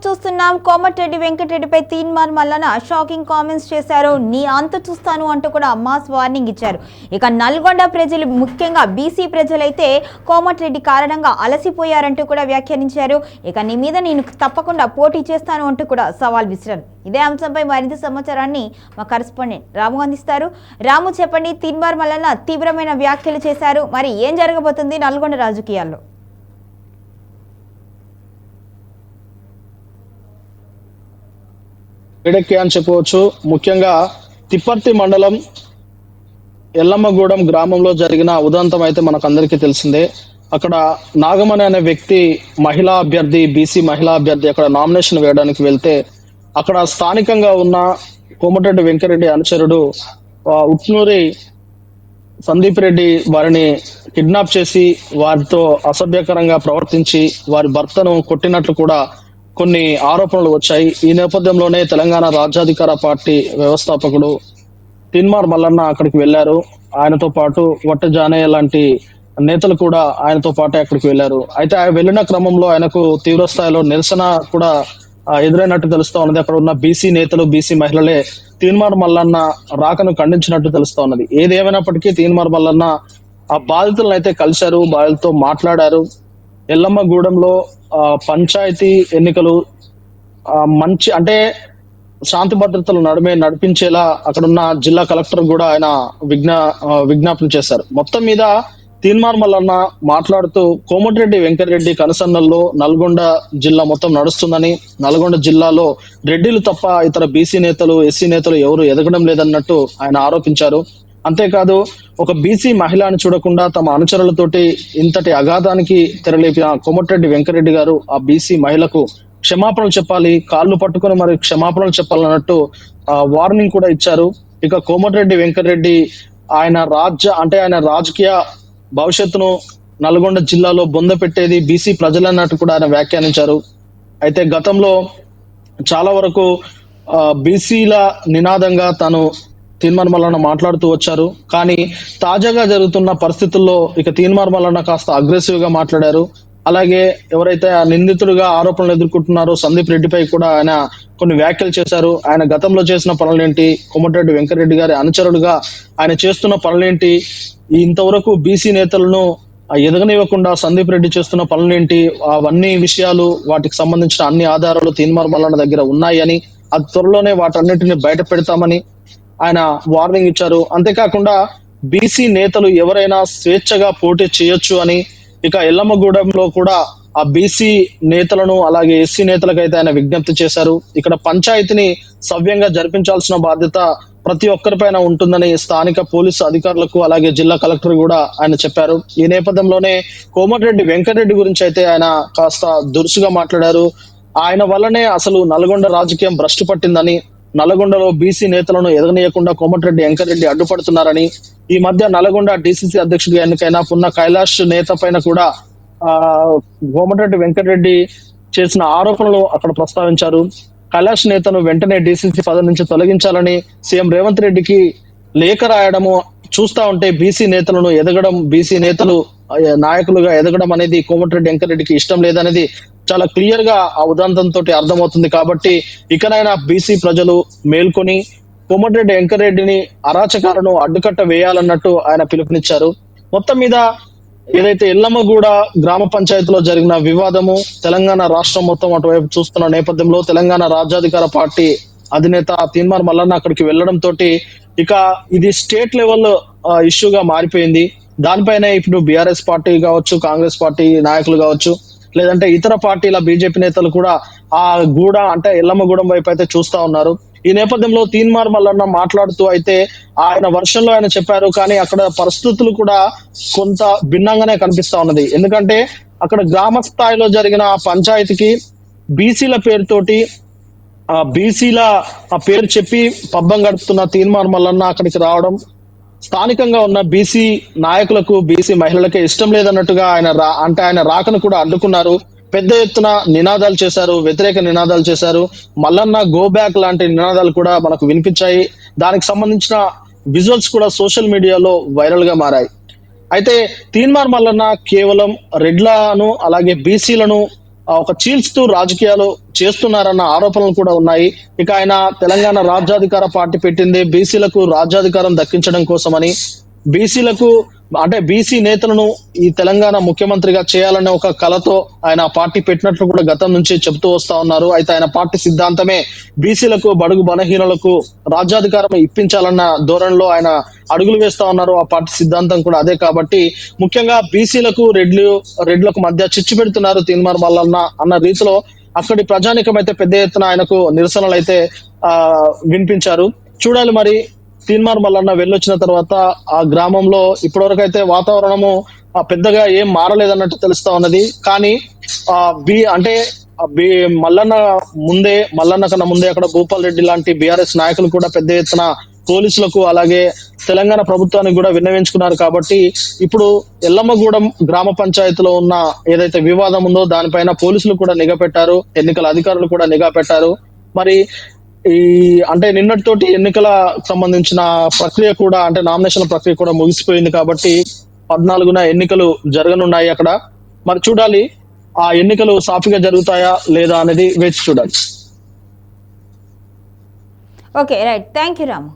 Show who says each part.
Speaker 1: News చూస్తున్నాం. కోమటిరెడ్డి వెంకటరెడ్డిపై Teenmar Mallanna shocking comments చేశారు. నీ అంత చూస్తాను అంటూ కూడా మాస్ వార్నింగ్ ఇచ్చారు. ఇక నల్గొండ ప్రజలు ముఖ్యంగా బీసీ ప్రజలైతే కోమటిరెడ్డి కారణంగా అలసిపోయారంటూ కూడా వ్యాఖ్యానించారు. ఇక నీ మీద నేను తప్పకుండా పోటీ చేస్తాను అంటూ కూడా సవాల్ విసిరారు. ఇదే అంశంపై మరింత సమాచారాన్ని మా కరెస్పాండెంట్ రాము అందిస్తారు. రాము చెప్పండి తీన్మార్ మల్లన తీవ్రమైన వ్యాఖ్యలు చేశారు. మరి ఏం జరగబోతుంది నల్గొండ రాజకీయాల్లో?
Speaker 2: వేడెక్కి అని చెప్పవచ్చు. ముఖ్యంగా తిప్పర్తి మండలం ఎల్లమ్మగూడెం గ్రామంలో జరిగిన ఉదంతం అయితే మనకు అందరికీ తెలిసిందే. అక్కడ నాగమణి అనే వ్యక్తి మహిళా అభ్యర్థి బీసీ మహిళా అభ్యర్థి అక్కడ నామినేషన్ వేయడానికి వెళ్తే అక్కడ స్థానికంగా ఉన్న కోమటిరెడ్డి వెంకరెడ్డి అనుచరుడు ఉట్నూరి సందీప్ రెడ్డి వారిని కిడ్నాప్ చేసి వారితో అసభ్యకరంగా ప్రవర్తించి వారి భర్తను కొట్టినట్లు కూడా కొన్ని ఆరోపణలు వచ్చాయి. ఈ నేపథ్యంలోనే తెలంగాణ రాజ్యాధికార పార్టీ వ్యవస్థాపకుడు తిన్మార్ మల్లన్న అక్కడికి వెళ్ళారు ఆయనతో పాటు వట్ట జానయ్య లాంటి నేతలు కూడా ఆయనతో పాటు అక్కడికి వెళ్ళారు అయితే ఆయన వెళ్ళిన క్రమంలో ఆయనకు తీవ్ర స్థాయిలో నిరసన కూడా ఎదురైనట్టు తెలుస్తా ఉన్నది. అక్కడ ఉన్న బీసీ నేతలు బీసీ మహిళలే తీన్మార్ మల్లన్న రాకను ఖండించినట్టు తెలుస్తా ఉన్నది. ఏదేమైనప్పటికీ తీన్మార్ మల్లన్న ఆ బాధితులను అయితే కలిశారు బాధితులతో మాట్లాడారు. ఎల్లమ్మగూడెంలో పంచాయతీ ఎన్నికలు మంచి అంటే శాంతి భద్రతలు నడుమే నడిపించేలా అక్కడున్న జిల్లా కలెక్టర్ కూడా ఆయన విజ్ఞా విజ్ఞాపన చేశారు. మొత్తం మీద తీన్మార్ మల్లన్న మాట్లాడుతూ కోమటిరెడ్డి వెంకటరెడ్డి కనసన్నల్లో నల్గొండ జిల్లా మొత్తం నడుస్తుందని నల్గొండ జిల్లాలో రెడ్డిలు తప్ప ఇతర బీసీ నేతలు ఎస్సీ నేతలు ఎవరు ఎదగడం లేదన్నట్టు ఆయన ఆరోపించారు. అంతేకాదు ఒక బీసీ మహిళను చూడకుండా తమ అనుచరులతోటి ఇంతటి అగాధానికి తెరలేపిన కోమటిరెడ్డి వెంకరెడ్డి గారు ఆ బీసీ మహిళకు క్షమాపణలు చెప్పాలి కాళ్ళు పట్టుకొని మరి క్షమాపణలు చెప్పాలన్నట్టు ఆ, వార్నింగ్ కూడా ఇచ్చారు. ఇక కోమటిరెడ్డి వెంకటరెడ్డి ఆయన రాజ్య అంటే ఆయన రాజకీయ భవిష్యత్తును నల్గొండ జిల్లాలో బొంద పెట్టేది బీసీ ప్రజలన్నట్టు కూడా ఆయన వ్యాఖ్యానించారు. అయితే గతంలో చాలా వరకు బీసీల నినాదంగా తాను తీన్మార్ మల్లన్న మాట్లాడుతూ వచ్చారు. కానీ తాజాగా జరుగుతున్న పరిస్థితుల్లో ఇక తీన్మార్ మల్లన్న కాస్త అగ్రెసివ్గా మాట్లాడారు. అలాగే ఎవరైతే ఆ నిందితుడిగా ఆరోపణలు ఎదుర్కొంటున్నారో సందీప్ రెడ్డిపై కూడా ఆయన కొన్ని వ్యాఖ్యలు చేశారు. ఆయన గతంలో చేసిన పనులేంటి? కోమటిరెడ్డి వెంకటరెడ్డి గారి అనుచరుడుగా ఆయన చేస్తున్న పనులేంటి? ఇంతవరకు బీసీ నేతలను ఎదగనివ్వకుండా సందీప్ రెడ్డి చేస్తున్న పనులేంటి? అవన్నీ విషయాలు వాటికి సంబంధించిన అన్ని ఆధారాలు తీన్మార్ మల్లన్న దగ్గర ఉన్నాయని అది త్వరలోనే వాటన్నిటిని బయట పెడతామని ఆయన వార్నింగ్ ఇచ్చారు. అంతేకాకుండా బీసీ నేతలు ఎవరైనా స్వేచ్ఛగా పోటీ చేయొచ్చు అని ఇక ఎల్లమ్మగూడెంలో కూడా ఆ బీసీ నేతలను అలాగే ఎస్సీ నేతలకైతే ఆయన విజ్ఞప్తి చేశారు. ఇక్కడ పంచాయతీని సవ్యంగా జరిపించాల్సిన బాధ్యత ప్రతి ఒక్కరిపైన ఉంటుందని స్థానిక పోలీసు అధికారులకు అలాగే జిల్లా కలెక్టర్ కూడా ఆయన చెప్పారు. ఈ నేపథ్యంలోనే కోమటిరెడ్డి వెంకటరెడ్డి గురించి అయితే ఆయన కాస్త దురుసుగా మాట్లాడారు. ఆయన వల్లనే అసలు నల్గొండ రాజకీయం భ్రష్టు పట్టిందని నల్గొండలో బీసీ నేతలను ఎదగనీయకుండా కోమటిరెడ్డి వెంకటరెడ్డి అడ్డుపడుతున్నారని ఈ మధ్య నల్గొండ డిసిసి అధ్యక్షుడిగా ఎన్నికైన పున్న కైలాష్ నేత పైన కూడా ఆ కోమటిరెడ్డి వెంకటరెడ్డి చేసిన ఆరోపణలు అక్కడ ప్రస్తావించారు. కైలాష్ నేతను వెంటనే డిసిసి పదవి నుంచి తొలగించాలని సీఎం రేవంత్ రెడ్డికి లేఖ రాయడము చూస్తా ఉంటే బీసీ నేతలను ఎదగడం బీసీ నేతలు నాయకులుగా ఎదగడం అనేది కోమటిరెడ్డి వెంకరెడ్డికి ఇష్టం లేదనేది చాలా క్లియర్గా ఆ ఉదంతంతో అర్థమవుతుంది కాబట్టి ఇకనైనా బీసీ ప్రజలు మేల్కొని కోమటిరెడ్డి వెంకరెడ్డిని అరాచకాలను అడ్డుకట్ట వేయాలన్నట్టు ఆయన పిలుపునిచ్చారు. మొత్తం మీద ఏదైతే ఎల్లమ్మగూడ గ్రామ పంచాయతీలో జరిగిన వివాదము తెలంగాణ రాష్ట్రం మొత్తం అటువైపు చూస్తున్న నేపథ్యంలో తెలంగాణ రాజ్యాధికార పార్టీ అధినేత తీన్మార్ మల్లన్న అక్కడికి వెళ్ళడం తోటి ఇక ఇది స్టేట్ లెవెల్ ఇష్యూగా మారిపోయింది. దానిపైన ఇప్పుడు బీఆర్ఎస్ పార్టీ కావచ్చు కాంగ్రెస్ పార్టీ నాయకులు కావచ్చు లేదంటే ఇతర పార్టీల బీజేపీ నేతలు కూడా ఆ గూడ అంటే ఎల్లమ్మగూడెం వైపు అయితే చూస్తా ఉన్నారు. ఈ నేపథ్యంలో తీన్మార్ మల్లన్న మాట్లాడుతూ అయితే ఆయన వర్షంలో ఆయన చెప్పారు కానీ అక్కడ పరిస్థితులు కూడా కొంత భిన్నంగానే కనిపిస్తా ఉన్నది. ఎందుకంటే అక్కడ గ్రామ స్థాయిలో జరిగిన ఆ పంచాయతీకి బీసీల పేరుతోటి ఆ బీసీల ఆ పేరు చెప్పి పబ్బం గడుపుతున్న తీన్మార్ మల్లన్న అక్కడికి రావడం స్థానికంగా ఉన్న బీసీ నాయకులకు బీసీ మహిళలకే ఇష్టం లేదన్నట్టుగా ఆయన రా అంటే ఆయన రాకను కూడా అడ్డుకున్నారు. పెద్ద ఎత్తున నినాదాలు చేశారు వ్యతిరేక నినాదాలు చేశారు. మల్లన్న గో బ్యాక్ లాంటి నినాదాలు కూడా మనకు వినిపించాయి. దానికి సంబంధించిన విజువల్స్ కూడా సోషల్ మీడియాలో వైరల్గా మారాయి. అయితే తీన్మార్ మల్లన్న కేవలం రెడ్లను అలాగే బీసీలను ఒక చీల్చుతూ రాజకీయాలు చేస్తున్నారన్న ఆరోపణలు కూడా ఉన్నాయి. ఇక ఆయన తెలంగాణ రాజ్యాధికార పార్టీ పెట్టింది. బీసీలకు రాజ్యాధికారం దక్కించడం కోసమని బీసీలకు అంటే బీసీ నేతలను ఈ తెలంగాణ ముఖ్యమంత్రిగా చేయాలనే ఒక కలతో ఆయన పార్టీ పెట్టినట్లు కూడా గతం నుంచి చెబుతూ వస్తా ఉన్నారు. అయితే ఆయన పార్టీ సిద్ధాంతమే బీసీలకు బడుగు బలహీనులకు రాజ్యాధికారం ఇప్పించాలన్న ధోరణిలో ఆయన అడుగులు వేస్తా ఉన్నారు. ఆ పార్టీ సిద్ధాంతం కూడా అదే కాబట్టి ముఖ్యంగా బీసీలకు రెడ్లు రెడ్లకు మధ్య చిచ్చు పెడుతున్నారు తీన్మార్ మల్లన్న అన్న రీతిలో అక్కడి ప్రజానికం అయితే పెద్ద ఎత్తున ఆయనకు నిరసనలు అయితే ఆ వినిపించారు. చూడాలి మరి తీన్మార్ మల్లన్న వెళ్ళొచ్చిన తర్వాత ఆ గ్రామంలో ఇప్పటివరకు అయితే వాతావరణము పెద్దగా ఏం మారలేదన్నట్టు తెలుస్తా ఉన్నది. కానీ ఆ బి అంటే బి మల్లన్న ముందే మల్లన్న కన్నా ముందే అక్కడ భూపాల్ రెడ్డి లాంటి బీఆర్ఎస్ నాయకులు కూడా పెద్ద ఎత్తున పోలీసులకు అలాగే తెలంగాణ ప్రభుత్వానికి కూడా విన్నవించుకున్నారు కాబట్టి ఇప్పుడు ఎల్లమ్మగూడెం గ్రామ పంచాయతీలో ఉన్న ఏదైతే వివాదం ఉందో దానిపైన పోలీసులు కూడా నిఘా పెట్టారు ఎన్నికల అధికారులు కూడా నిఘా పెట్టారు. మరి ఈ అంటే నిన్నటితోటి ఎన్నికల సంబంధించిన ప్రక్రియ కూడా అంటే నామినేషన్ ప్రక్రియ కూడా ముగిసిపోయింది కాబట్టి పద్నాలుగున ఎన్నికలు జరగనున్నాయి అక్కడ. మరి చూడాలి ఆ ఎన్నికలు సాఫీగా జరుగుతాయా లేదా అనేది వేచి చూడాలి.
Speaker 1: Okay right thank you Ramu